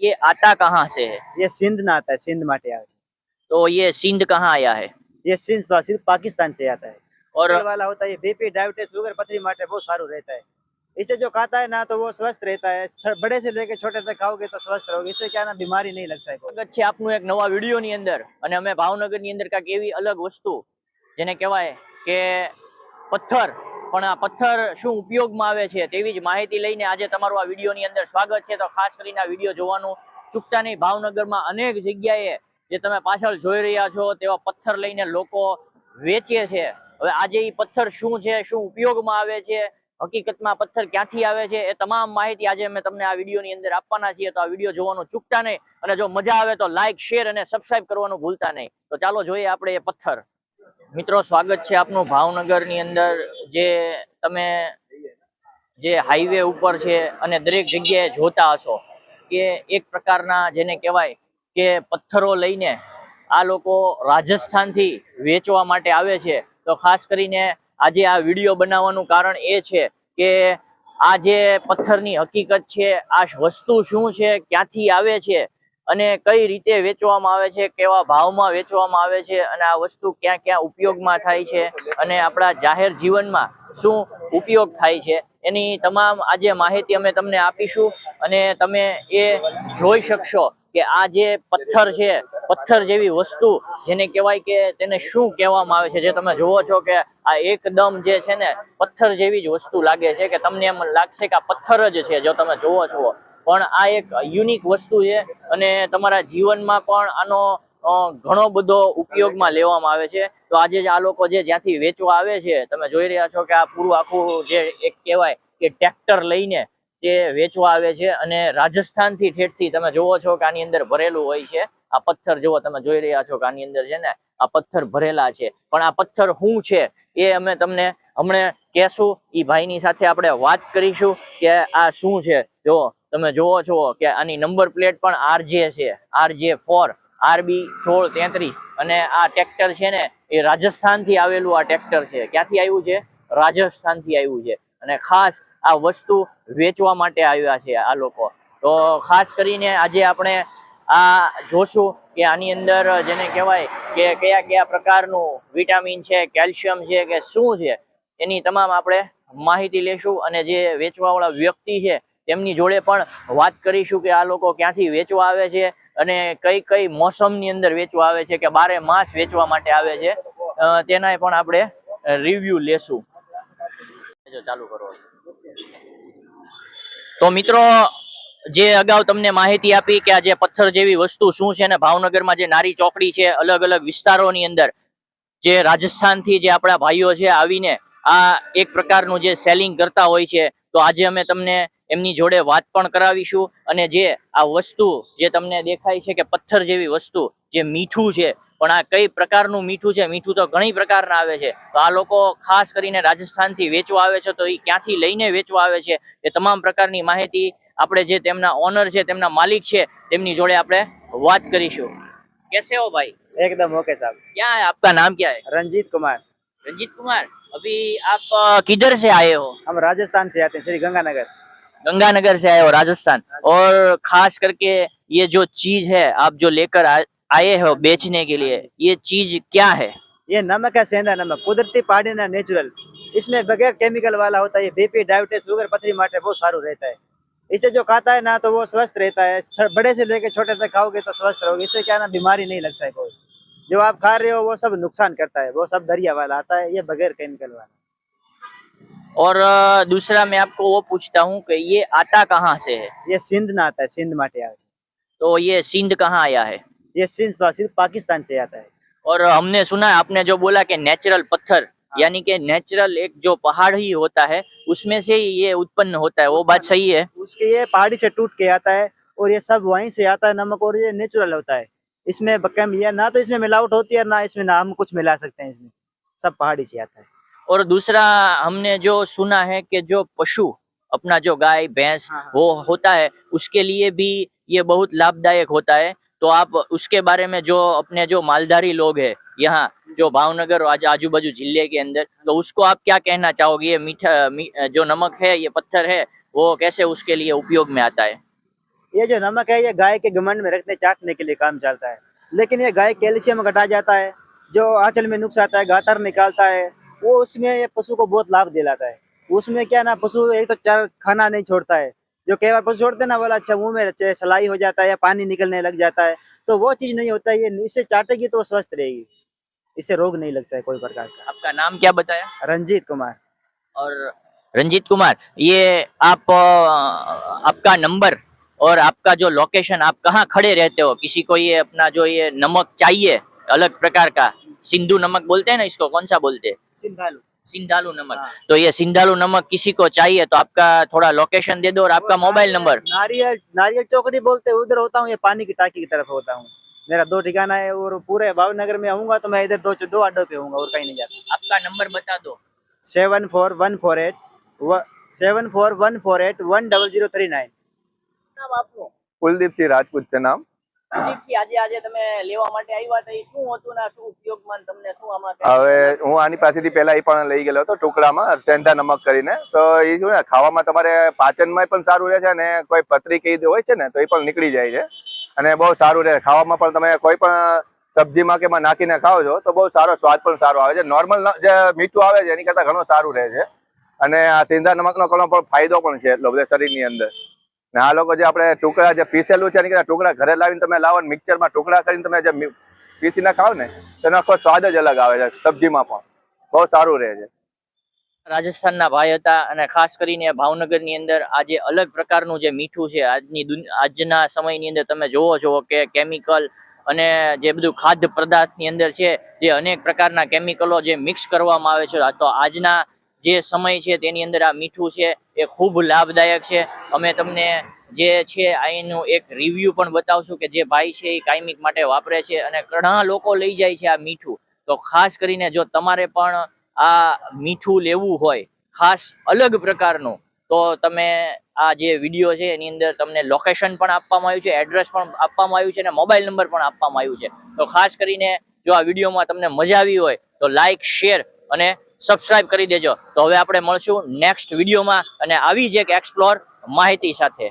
ये आता कहाँ से है ये सिंध ना आता है सिंध माटे આવે છે तो ये सिंध कहाँ आया है ये सिंध पा- सिर्फ पाकिस्तान से आता है और तेल वाला होता है ये बीपी डायबिटीज शुगर पथरी माटे बहुत सारू रहता है इसे जो खाता है ना तो वो स्वस्थ रहता है छ- बड़े से लेके छोटे तक खाओगे तो स्वस्थ रहोगे इससे क्या ना बीमारी नहीं लगता है कोई। સ્વાગત છે આપનું એક નવા વિડીયોની અંદર અને અમે ભાવનગરની અંદર કાંઈક એવી અલગ વસ્તુ જેને કહેવાય કે પથ્થર પણ આ પથ્થર શું ઉપયોગમાં આવે છે તેવી જ માહિતી લઈને આજે તમારું આ વિડીયોની અંદર સ્વાગત છે. તો ખાસ કરીને આ વીડિયો જોવાનું ચૂકતા ભાવનગરમાં અનેક જગ્યાએ જે તમે પાછળ જોઈ રહ્યા છો તેવા પથ્થર લઈને લોકો વેચે છે. હવે આજે એ પથ્થર શું છે, શું ઉપયોગમાં આવે છે, હકીકતમાં પથ્થર ક્યાંથી આવે છે એ તમામ માહિતી આજે અમે તમને આ વિડીયોની અંદર આપવાના છીએ. તો આ વીડિયો જોવાનું ચૂકતા નહીં. અને જો મજા આવે તો લાઇક શેર અને સબસ્ક્રાઇબ કરવાનું ભૂલતા નહીં. તો ચાલો જોઈએ આપણે એ પથ્થર. મિત્રો, સ્વાગત છે આપનું ભાવનગરની અંદર. જે તમે જે હાઈવે ઉપર છે અને દરેક જગ્યાએ જોતા હશો કે એક પ્રકારના જેને કહેવાય કે પથ્થરો લઈને આ લોકો રાજસ્થાનથી વેચવા માટે આવે છે. તો ખાસ કરીને આજે આ વીડિયો બનાવવાનું કારણ એ છે કે આ જે પથ્થરની હકીકત છે, આ વસ્તુ શું છે, ક્યાંથી આવે છે અને કઈ રીતે વેચવામાં આવે છે, કેવા ભાવમાં વેચવામાં આવે છે અને આ વસ્તુ ક્યાં ક્યાં ઉપયોગમાં થાય છે અને આપણા જાહેર જીવનમાં શું ઉપયોગ થાય છે, એની તમામ આજે માહિતી અમે તમને આપીશું અને તમે એ જોઈ શકશો કે આ જે પથ્થર છે, પથ્થર જેવી વસ્તુ જેને કહેવાય કે તેને શું કહેવામાં આવે છે, જે તમે જુઓ છો કે આ એકદમ જે છે ને પથ્થર જેવી જ વસ્તુ લાગે છે કે તમને એમ લાગશે કે આ પથ્થર જ છે, જો તમે જુઓ છો. પણ આ એક યુનિક વસ્તુ છે અને તમારા જીવનમાં પણ આનો ઘણો બધો ઉપયોગમાં લેવામાં આવે છે. તો આજે આ લોકો જે જ્યાંથી વેચવા આવે છે, તમે જોઈ રહ્યા છો કે આ પૂરું આખું જે એક કહેવાય કે ટ્રેક્ટર લઈને તે વેચવા આવે છે અને રાજસ્થાનથી ઠેઠથી તમે જુઓ છો કે આની અંદર ભરેલું હોય છે. આ પથ્થર જુઓ, તમે જોઈ રહ્યા છો કે આની અંદર છે ને, આ પથ્થર ભરેલા છે. પણ આ પથ્થર શું છે એ અમે તમને હમણાં કહેશું. એ ભાઈની સાથે આપણે વાત કરીશું કે આ શું છે. જો તમે જોવો છો કે આની નંબર પ્લેટ પણ આરજે છે. આરજે ફોર આરબી સોળ, તેત્રીસ. અને આ ટ્રેક્ટર છે ને, એ રાજસ્થાનથી આવેલું આ ટ્રેક્ટર છે. ક્યાંથી આવ્યું છે? રાજસ્થાનથી આવ્યું છે. અને ખાસ આ વસ્તુ વેચવા માટે આવ્યા છે આ લોકો. તો ખાસ કરીને આજે આપણે આ જોશું કે આની અંદર જેને કહેવાય કે કયા કયા પ્રકારનું વિટામિન છે કેલ્શિયમ છે કે શું છે, એની તમામ આપણે માહિતી લેશું. અને જે વેચવાવાળા વ્યક્તિ છે તેમની જોડે પણ વાત કરીશું કે આ લોકો ક્યાંથી વેચવા આવે છે અને કઈ કઈ મોસમની અંદર વેચવા આવે છે કે બારે માસ વેચવા માટે આવે છે. તેના પણ આપણે રિવ્યુ લેશું. ચાલુ કરો. તો મિત્રો, જે અગાઉ તમને માહિતી આપી કે આ જે પથ્થર જેવી વસ્તુ શું છે ને, ભાવનગરમાં જે નારી ચોકડી છે, અલગ અલગ વિસ્તારોની અંદર જે રાજસ્થાનથી જે આપણા ભાઈઓ છે આવીને આ એક પ્રકારનું જે સેલિંગ કરતા હોય છે, તો આજે અમે તમને એમની જોડે વાત પણ કરાવીશું અને જે આ વસ્તુ જે તમને દેખાય છે કે પથ્થર જેવી વસ્તુ જે મીઠું છે પણ આ કઈ પ્રકારનું મીઠું છે મીઠું તો ઘણી પ્રકારના આવે છે તો આ લોકો ખાસ કરીને રાજસ્થાનથી વેચવા આવે છે તો એ ક્યાંથી લઈને વેચવા આવે છે એ તમામ પ્રકારની માહિતી આપણે જે તેમના ઓનર છે તેમના માલિક છે તેમની જોડે આપણે વાત કરીશું कैसे हो भाई एकदम ओके साहब क्या है आपका नाम क्या है रंजीत कुमार रंजीत कुमार अभी आप अ, किधर से आए हो हम राजस्थान से आते हैं श्री गंगानगर गंगानगर से आए हो, राजस्थान। और खास करके ये जो चीज़ है, आप जो लेकर आए हो बेचने के लिए, ये चीज़ क्या है? ये नमक है, सेंधा नमक, कुदरती पहाड़ी ना नेचुरल इसमें बगैर केमिकल वाला होता है बीपी डायबिटीज़ शुगर पथरी माटे बहुत सारू रहता है। इसे जो खाता है ना तो वो स्वस्थ रहता है। बड़े से लेके छोटे तक खाओगे तो स्वस्थ रहोगे। इससे क्या ना, बीमारी नहीं लगता है कोई। जो आप खा रहे हो, वो सब नुकसान करता है। वो सब दरिया वाला आता है, ये बगैर केमिकल वाला। और दूसरा मैं आपको वो पूछता हूँ कि ये आता कहाँ से है? ये सिंध ना आता है सिंध माटे आया तो ये सिंध कहाँ आया है? ये सिंध सिर्फ़ पाकिस्तान से आता है। और हमने सुना आपने जो बोला कि नेचुरल पत्थर हाँ। यानी कि नेचुरल एक जो पहाड़ ही होता है उसमें से ये उत्पन्न होता है वो बात सही है। उसके ये पहाड़ी से टूट के आता है और ये सब वहीं से आता है नमक और ये नेचुरल होता है। इसमें या ना तो इसमें मिलावट होती है ना इसमें ना हम कुछ मिला सकते हैं इसमें। सब पहाड़ी से आता है। और दूसरा हमने जो सुना है कि जो पशु अपना जो गाय भैंस हाँ, हाँ। वो होता है उसके लिए भी ये बहुत लाभदायक होता है। तो आप उसके बारे में जो अपने जो मालधारी लोग है यहाँ जो भावनगर आज आजू बाजू ज़िले के अंदर तो उसको आप क्या कहना चाहोगे? ये मीठा मी, जो नमक है ये पत्थर है वो कैसे उसके लिए उपयोग में आता है? ये जो नमक है ये गाय के घमंड में रखने चाटने के लिए काम चलता है। लेकिन ये गाय कैल्शियम घटा जाता है जो आंचल में नुक्स आता है गातर निकालता है। वो उसमें पशु को बहुत लाभ दिलाता है। उसमें क्या ना पशु एक तो चार खाना नहीं छोड़ता है। जो कई बार पशु छोड़ते ना बोला अच्छा मुँह में सलाई हो जाता है या पानी निकलने लग जाता है। तो वो चीज़ नहीं होता है ये इसे चाटेगी तो स्वस्थ रहेगी। इससे रोग नहीं लगता है कोई प्रकार का। आपका नाम क्या बताया? रंजीत कुमार। और रंजीत कुमार ये आप आपका नंबर और आपका जो लोकेशन आप कहाँ खड़े रहते हो? किसी को ये अपना जो ये नमक चाहिए अलग प्रकार का सिंधु नमक बोलते हैं ना इसको कौन सा बोलते हैं? सिंधालू। सिंधालू नमक। हाँ। तो ये सिंधालू नमक किसी को चाहिए तो आपका थोड़ा लोकेशन दे दो और आपका मोबाइल नंबर नारियल नारियल चौकड़ी बोलते उधर होता हूँ ये पानी की टाकी की तरफ़ होता हूँ। मेरा दो ठिकाना है और पूरे भावनगर में आऊँगा तो मैं इधर दो दो अड्डो पे हूँ और कहीं नहीं जाता। आपका नंबर बता दो। Seven four one four eight seven four one four eight one double zero three nine. Kuldeep Singh Rajput से नाम। હું આની પાસેથી પહેલા એ પણ લઈ ગયેલો હતો, ટુકડામાં, સેંધા નમક કરીને. તો એ શું ને, ખાવામાં તમારે પાચનમાં પણ સારું રહે છે અને કોઈ પતરી કે હોય છે ને, તો એ પણ નીકળી જાય છે. અને બહુ સારું રહે. ખાવામાં પણ તમે કોઈ પણ સબ્જીમાં કે નાખીને ખાઓ છો, તો બહુ સારો સ્વાદ પણ સારો આવે છે. નોર્મલ જે મીઠું આવે છે, એની કરતાં ઘણું સારું રહે છે. અને આ સિંધા નમકનો ઘણો પણ ફાયદો પણ છે એટલો બધા શરીરની અંદર. ને આ લોકો જે આપણે ટુકડા જે પીસેલું છે એની ટુકડા ઘરે લાવીને તમે લાવો ને મિક્સરમાં ટુકડા કરીને તમે જે પીસીને ખાવ ને, તેનો આખો સ્વાદ જ અલગ આવે છે સબ્જીમાં પણ. બહુ સારું રહે છે. રાજસ્થાનના ભાઈ હતા અને ખાસ કરીને ભાવનગરની અંદર આજે અલગ પ્રકારનું જે મીઠું છે, આજની આજના સમયની અંદર તમે જોવો છો કે કેમિકલ અને જે બધું ખાદ્ય પદાર્થની અંદર છે, જે અનેક પ્રકારના કેમિકલો જે મિક્સ કરવામાં આવે છે. તો આજના જે સમય છે તેની અંદર આ મીઠું છે એ ખૂબ લાભદાયક છે. અમે તમને જે છે અહીંનું એક રિવ્યુ પણ બતાવશું કે જે ભાઈ છે એ કાયમિક માટે વાપરે છે અને ઘણા લોકો લઈ જાય છે આ મીઠું. તો ખાસ કરીને જો તમારે પણ આ મીઠું લેવું હોય, ખાસ અલગ પ્રકારનું, તો તમે આ જે વીડિયો છે એની અંદર તમને લોકેશન પણ આપવામાં આવ્યું છે એડ્રેસ પણ આપવામાં આવ્યું છે અને મોબાઈલ નંબર પણ આપવામાં આવ્યું છે. તો ખાસ કરીને જો આ વિડીયોમાં તમને મજા આવી હોય, તો લાઈક શેર અને સબસ્ક્રાઇબ કરી દેજો તો હવે આપણે મળશું નેક્સ્ટ વિડીયોમાં અને આવી જ એક એક્સપ્લોર માહિતી સાથે